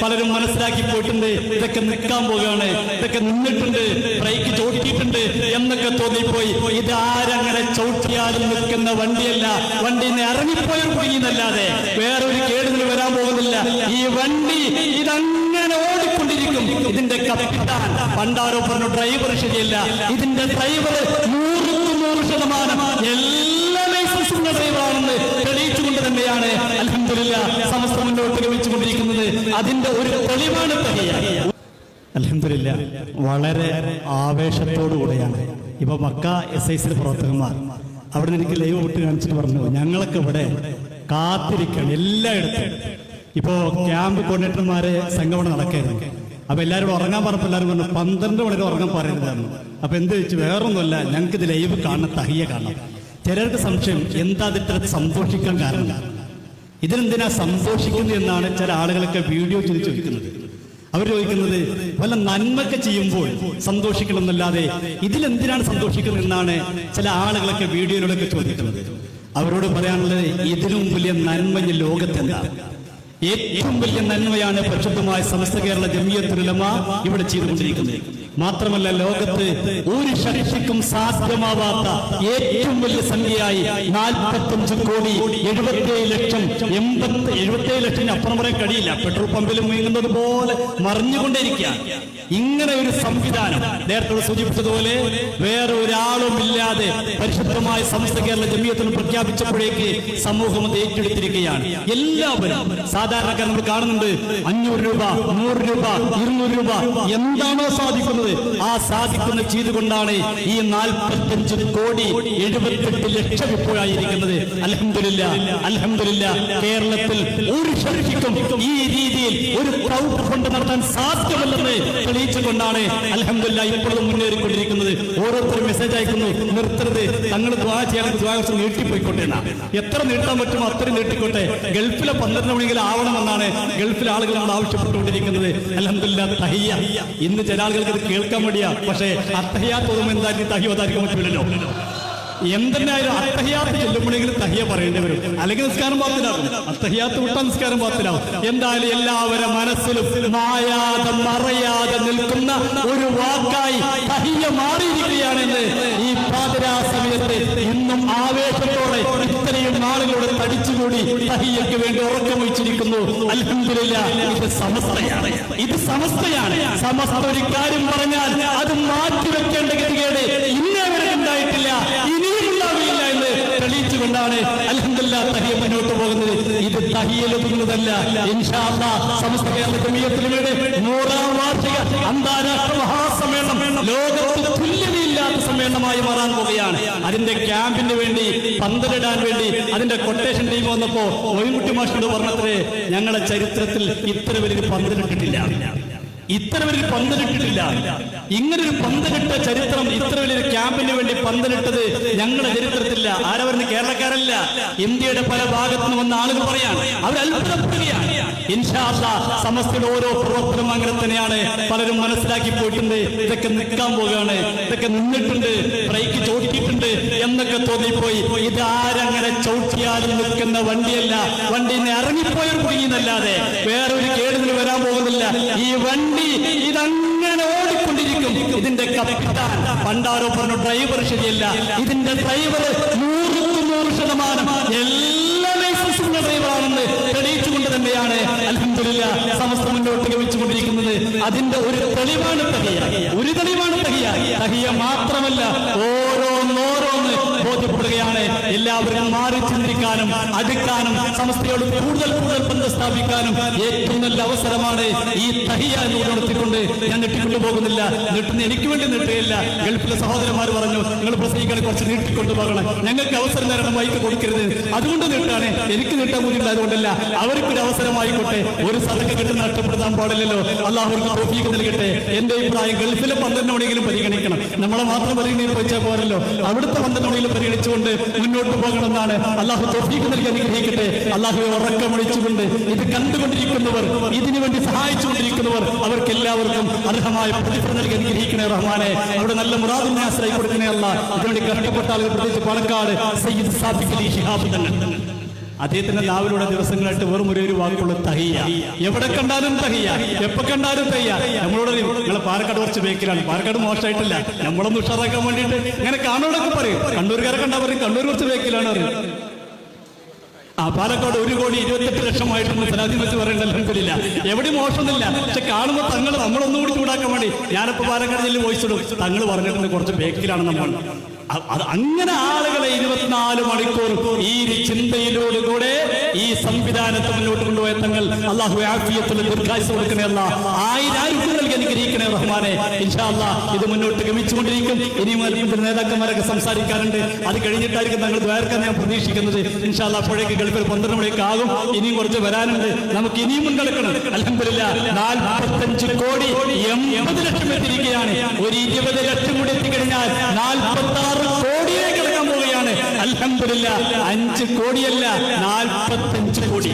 പലരും മനസ്സിലാക്കി പോയിട്ടുണ്ട്. ഇതൊക്കെ നിൽക്കാൻ പോവുകയാണ്. ഇതൊക്കെ നിന്നിട്ടുണ്ട്. ബ്രേക്ക് ചോട്ടിയിട്ടുണ്ട് എന്നൊക്കെ തോന്നിപ്പോയി. ഇത് ആരങ്ങനെ ചവിട്ടിയാലും നിൽക്കുന്ന വണ്ടിയല്ല. വണ്ടി ഇറങ്ങിപ്പോയാൽ കുടുങ്ങിയെന്നല്ലാതെ വേറൊരു കേടുകൾ വരാൻ പോകുന്നില്ല. ഈ വണ്ടി ഇതങ്ങനെ ഓടിക്കൊണ്ടിരിക്കും. ഇതിന്റെ കപ്പിത്താൻ പണ്ടാരോ പറഞ്ഞു ഡ്രൈവർ ശരിയല്ല. ഇതിന്റെ ഡ്രൈവർ നൂറ് ശതമാനം എല്ലാ ലൈസൻസുള്ള ഡ്രൈവറാണെന്ന് തെളിയിച്ചുകൊണ്ട് തന്നെയാണ് അലഹമില്ല സമസ്ത മുന്നോട്ട് ഗമിച്ചുകൊണ്ടിരിക്കുന്നത് അതിന്റെ ഒരു തെളിവാണ് അലഹമില്ല വളരെ ആവേശത്തോടുകൂടെയാണ്. ഇപ്പൊ മക്ക എസ് ഐ സി പ്രവർത്തകന്മാർ അവിടെ നിന്ന് എനിക്ക് ലൈവ് വിട്ട് കാണിച്ചിട്ട് പറഞ്ഞു ഞങ്ങളൊക്കെ ഇവിടെ കാത്തിരിക്കണം എല്ലായിടത്തും. ഇപ്പോ ക്യാമ്പ് കോർഡിനേറ്റർമാരെ സംഗമനം നടക്കായിരുന്നു. അപ്പൊ എല്ലാവരും ഉറങ്ങാൻ പറഞ്ഞപ്പോൾ എല്ലാവരും പറഞ്ഞു പന്ത്രണ്ട് മണിക്ക് ഉറങ്ങാൻ പറയുന്നതായിരുന്നു അപ്പൊ എന്ത് വെച്ച്? വേറൊന്നുമല്ല ഞങ്ങൾക്ക് ഇത് ലൈവ് കാണണം തഹിയ കാണണം ചിലർക്ക് സംശയം എന്താ അതിട്ട് സന്തോഷിക്കാൻ കാരണം? ഇതിനെന്തിനാ സന്തോഷിക്കുന്നു എന്നാണ് ചില ആളുകളൊക്കെ വീഡിയോ ചെയ്ത് ചോദിക്കുന്നത്. അവർ ചോദിക്കുന്നത് വല്ല നന്മൊക്കെ ചെയ്യുമ്പോൾ സന്തോഷിക്കണം എന്നല്ലാതെ ഇതിലെന്തിനാണ് സന്തോഷിക്കുന്നത് എന്നാണ് ചില ആളുകളൊക്കെ വീഡിയോയിലൂടെയൊക്കെ ചോദിക്കുന്നത്. അവരോട് പറയാനുള്ളത് ഇതിലും വലിയ നന്മ ഈ ഏറ്റവും വലിയ നന്മയാണ് പരിശുദ്ധമായ സമസ്ത കേരള ജമിയത്തുലമ ഇവിടെ ചെയ്തുകൊണ്ടിരിക്കുന്നത്. മാത്രമല്ല ലോകത്ത് ഒരു ശക്തിക്കും സാധ്യമാവാത്ത ഏറ്റവും വലിയ സംഖ്യയായി നാൽപ്പത്തഞ്ച് കോടി എഴുപത്തിയേഴ് ലക്ഷം എൺപത്തി എഴുപത്തിയേഴ് ലക്ഷത്തിന് അപ്പുറം പറയാൻ കഴിയില്ല. പെട്രോൾ പമ്പിൽ വീങ്ങുന്നത് പോലെ മറിഞ്ഞുകൊണ്ടേയിരിക്കുക. ഇങ്ങനെ ഒരു സംവിധാനം നേരത്തെ സൂചിപ്പിച്ചതുപോലെ വേറെ ഒരാളും ഇല്ലാതെ പരിശുദ്ധമായ സമസ്ത കേരള ജമീയത്തിന് പ്രഖ്യാപിച്ചപ്പോഴേക്ക് സമൂഹം അത് ഏറ്റെടുത്തിരിക്കുകയാണ്. എല്ലാവരും സാധാരണക്കാർ നമ്മൾ കാണുന്നുണ്ട്. അഞ്ഞൂറ് രൂപ നൂറ് രൂപ ഇരുന്നൂറ് രൂപ. എന്താണോ സാധിക്കുന്നത്? ആ സാധിക്കുന്ന ചെയ്തുകൊണ്ടാണ് ഈ നാൽപ്പത്തഞ്ച് കോടി എഴുപത്തെട്ട് ലക്ഷം ഇപ്പോഴായിരിക്കുന്നത്. അലഹമില്ല അലഹമില്ല കേരളത്തിൽ ഒരു ശക്തിക്കും ഈ രീതിയിൽ ഒരു പ്രൗഢ കൊണ്ട് നടത്താൻ സാധ്യമല്ലെന്ന് തെളിയിച്ചുകൊണ്ടാണ് അലഹമില്ല ഇപ്പോഴും മുന്നേറിക്കൊണ്ടിരിക്കുന്നത്. ഓരോരുത്തരും മെസ്സേജ് അയക്കുന്നു നിർത്തരുത്. തങ്ങൾ ദ്വാ ചെയ്യാൻ ദ്വാസം നീട്ടിപ്പോയിക്കോട്ടെ എത്ര നീട്ടാൻ പറ്റുമോ അത്രയും നീട്ടിക്കോട്ടെ. ഗൾഫിലെ പന്ത്രണ്ട് മണിയെങ്കിലും ആവണമെന്നാണ് ഗൾഫിലെ ആളുകൾ നമ്മൾ ആവശ്യപ്പെട്ടുകൊണ്ടിരിക്കുന്നത്. അലഹമില്ല തഹിയ ഇന്ന് ചില ആളുകൾക്ക് കേൾക്കാൻ വേണ്ടിയാ പക്ഷേ അത്തഹ്യാ എന്തായാലും തഹിയോ പറ്റില്ലല്ലോ എന്തെന്നായാലും അത്തഹ്യാത്ത് ചെല്ലുമ്പോഴെങ്കിലും തഹിയ പറയേണ്ടി വരും. അല്ലെങ്കിൽ നിസ്കാരം പാത്തിലാവും അത്തഹ്യാത്ത് വിട്ട നിസ്കാരം പാത്തിലാവും എന്തായാലും എല്ലാവരുടെ മനസ്സിലും മായാതെ മറയാതെ നിൽക്കുന്ന ഒരു വാക്കായി തഹിയ മാറിയിരിക്കുകയാണെന്ന് ഈ പാതിരാ ഇന്നും ആവേശത്തോടെ ഇത്രയും നാളുകളോട് തടിച്ചുകൂടി തഹിയക്ക് വേണ്ടി ഉറക്കം ഉറക്കമൊഴിച്ചിരിക്കുന്നു അൽഹംദുലില്ല ഇത് സമസ്തയാണ്. ഇത് സമസ്തയാണ്. സമസ്ത ഒരു കാര്യം പറഞ്ഞാൽ അത് മാറ്റിവെക്കേണ്ട ഗതികേട് ഇന്നേ വരെ ഉണ്ടായിട്ടില്ല. തെളിയിച്ചുകൊണ്ടാണ് അലഹമില്ല തഹിയ മുന്നോട്ട് പോകുന്നത്. ഇത് തഹിയലൊതുങ്ങുന്നതല്ല ഇൻഷാ അല്ലാഹ് സമസ്ത കേരള നൂറാം വാർഷിക അന്താരാഷ്ട്ര മഹാസമ്മേളനം ലോകത്ത് തുല്യതയില്ലാത്ത സമ്മേളനമായി മാറാൻ പോവുകയാണ്. അതിന്റെ ക്യാമ്പിന് വേണ്ടി പന്തലിടാൻ വേണ്ടി അതിന്റെ കൊട്ടേഷൻ ടീം വന്നപ്പോ ഒഴിമുട്ടി മാഷിനോട് പറഞ്ഞത്രേ ഞങ്ങളുടെ ചരിത്രത്തിൽ ഇത്ര വലിയ പന്തലിട്ടിട്ടില്ല. ഇത്ര വലിയ പന്തലിട്ടിട്ടില്ല. ഇങ്ങനെ ഒരു പന്തലിട്ട ചരിത്രം ഇത്ര വലിയൊരു ക്യാമ്പിന് വേണ്ടി പന്തലിട്ടത് ഞങ്ങളുടെ ചരിത്രത്തില്ല ആരവർന്ന് കേരളക്കാരല്ല. ഇന്ത്യയുടെ പല ഭാഗത്തു നിന്ന് വന്ന ആളുകൾ പറയാണ്. അവർ ഇൻഷാ അല്ലാഹ് സമസ്തയുടെ ഓരോ പ്രവർത്തനം അങ്ങനെ തന്നെയാണ്. പലരും മനസ്സിലാക്കി പോയിട്ടുണ്ട്. ഇതൊക്കെ നിൽക്കാൻ പോവുകയാണ്. ഇതൊക്കെ നിന്നിട്ടുണ്ട്. ബ്രേക്ക് ചോട്ടിയിട്ടുണ്ട് എന്നൊക്കെ തോന്നിപ്പോയി. ഇത് ആരങ്ങനെ ചവിട്ടിയാലും നിൽക്കുന്ന വണ്ടിയല്ല. വണ്ടി നിന്ന് ഇറങ്ങിപ്പോയാൽ കുടുങ്ങിയെന്നല്ലാതെ വേറൊരു കേടുകൾ വരാൻ പോകുന്നില്ല. ഈ വണ്ടി ഇതങ്ങനെ ഓടിക്കൊണ്ടിരിക്കും. ഇതിന്റെ കപ്പിത്താൻ പണ്ടാരോ പറഞ്ഞു ഡ്രൈവർ ശരിയല്ല. ഇതിന്റെ ഡ്രൈവർ നൂറ് നൂറ് ശതമാനം എല്ലാ അലഹമില്ല സമസ്ത മുന്നോട്ട് ഗമിച്ചുകൊണ്ടിരിക്കുന്നത് അതിന്റെ ഒരു തെളിവാണ് തഹിയ. ഒരു തെളിവാണ് തഹിയ. തഹിയ മാത്രമല്ല ബോധ്യപ്പെടുകയാണ് എല്ലാവരും മാറി ചിന്തിക്കാനും അടുക്കാനും സമസ്തയോട് കൂടുതൽ കൂടുതൽ ബന്ധം സ്ഥാപിക്കാനും ഏറ്റവും നല്ല അവസരമാണ് ഈ തഹിയ എന്ന് നടത്തിക്കൊണ്ട് ഞാൻ നെട്ടിക്കൊണ്ടു പോകുന്നില്ല. നീട്ടുന്ന എനിക്ക് വേണ്ടി നീട്ടുകയില്ല. ഗൾഫിലെ സഹോദരന്മാർ പറഞ്ഞു നിങ്ങൾ പ്രസംഗിക്കാൻ കുറച്ച് നീട്ടിക്കൊണ്ടു പോകണം. ഞങ്ങൾക്ക് അവസരം തരണം വൈകി കൊടുക്കരുത്. അതുകൊണ്ട് നീട്ടാണ്. എനിക്ക് നീട്ടാൻ ബുദ്ധിമുട്ട് അതുകൊണ്ടല്ല. അവർക്കൊരു അവസരമായിക്കോട്ടെ. ഒരു സദക്ക് കിട്ടുന്ന നഷ്ടപ്പെടുത്താൻ പാടില്ലല്ലോ. അള്ളാഹുർക്ക് തോഫീക്ക് നൽകട്ടെ. എന്റെ അഭിപ്രായം ഗൾഫിലെ പന്ത്രണ്ട് മണിയെങ്കിലും പരിഗണിക്കണം. നമ്മളെ മാത്രം പരിഗണിച്ചാൽ പോരല്ലോ അവിടുത്തെ പന്ത്രണ്ട് മണിയിലും പരിഗണിച്ചുകൊണ്ട് മുന്നോട്ട് പോകണമെന്നാണ് അള്ളാഹു തോഫീക്ക് നൽകി അനുഗ്രഹിക്കട്ടെ. അള്ളാഹുവെ ഉറക്കമൊഴിച്ചുകൊണ്ട് ഇത് കണ്ടുകൊണ്ടിരിക്കുന്നവർ ഇതിനു വേണ്ടി സഹായിച്ചുകൊണ്ടിരിക്കുന്നവർ അവർക്ക് എല്ലാവർക്കും അർഹമായ പ്രതിഫലം നൽകി അനുഗ്രഹിക്കണേ റഹ്മാനെ. അവിടെ നല്ല മുറാദിനെ ആശ്രയി കൊടുക്കണേ അല്ല ഇതിനുവേണ്ടി കഷ്ടപ്പെട്ട ആളുകൾ പ്രത്യേകിച്ച് പാലക്കാട് സയ്യിദ് സാദിഖ് അലി ഷിഹാബ് തങ്ങൾ അദ്ദേഹത്തിന്റെ നാവിലൂടെ ദിവസങ്ങളായിട്ട് വെറും ഒരേ ഒരു വാക്കുള്ള തഹിയ. എവിടെ കണ്ടാലും തഹിയ. എപ്പോ കണ്ടാലും തയ്യ നമ്മളോട് നിങ്ങളെ പാലക്കാട് കുറച്ച് ബേക്കിലാണ്. പാലക്കാട് മോശമായിട്ടില്ല. നമ്മളൊന്ന് ഉഷാറാക്കാൻ വേണ്ടിയിട്ട് ഇങ്ങനെ കാണുന്നതൊക്കെ പറയും. കണ്ണൂർക്കാരെ കണ്ടാ പറയും കണ്ണൂർ കുറച്ച് ബേക്കിലാണ് പറയും. ആ പാലക്കാട് ഒരു കോടി ഇരുപത്തെട്ട് ലക്ഷമായിട്ടുണ്ട് സലാദി വെച്ച് പറയേണ്ട അലഹമില്ല എവിടെ മോശമൊന്നുമില്ല. പക്ഷെ കാണുമ്പോൾ തങ്ങൾ നമ്മളൊന്നും കൂടി ചൂടാക്കാൻ വേണ്ടി ഞാനിപ്പോ പാലക്കാട് ജില്ലയിൽ വോയിസ് ഇടും. തങ്ങൾ പറഞ്ഞിട്ടുണ്ട് കുറച്ച് ബേക്കിലാണ് നമ്മൾ. അങ്ങനെ ആളുകളെ ഇരുപത്തിനാല് മണിക്കൂർ ഈ ഈ സംവിധാനത്തെ മുന്നോട്ട് കൊണ്ടുപോയ തങ്ങൾ അള്ളാഹു ആഫിയത്തുള്ള ദീർഘായുസ് കൊടുക്കണമെന്ന ആയിരം നൽകി അനുഗ്രഹിക്കണേ റഹ്മാനെ. ഇൻഷാല്ല ഇത് മുന്നോട്ട് ഗമിച്ചുകൊണ്ടിരിക്കും. ഇനിയും അല്പം നേതാക്കന്മാരൊക്കെ സംസാരിക്കാറുണ്ട് അത് കഴിഞ്ഞിട്ടായിരിക്കും തങ്ങൾ ദ്വാരക്കാൻ ഞാൻ പ്രതീക്ഷിക്കുന്നത്. ഇൻഷാല്ല അപ്പോഴേക്ക് ഗൾഫിൽ പന്ത്രണ്ട് മണിയൊക്കെ ആകും. ഇനിയും കുറച്ച് വരാനുണ്ട്. നമുക്ക് ഇനിയും മുൻകടക്കണം അലഹമില്ല നാൽപ്പത്തഞ്ച് കോടി എൺപത് ലക്ഷം എത്തിയിരിക്കുകയാണ്. ഒരു ഇരുപത് ലക്ഷം കൂടി എത്തിക്കഴിഞ്ഞാൽ നാൽപ്പത്തി ആറ് അഞ്ച് കോടിയല്ല നാൽപ്പത്തഞ്ച് കോടി.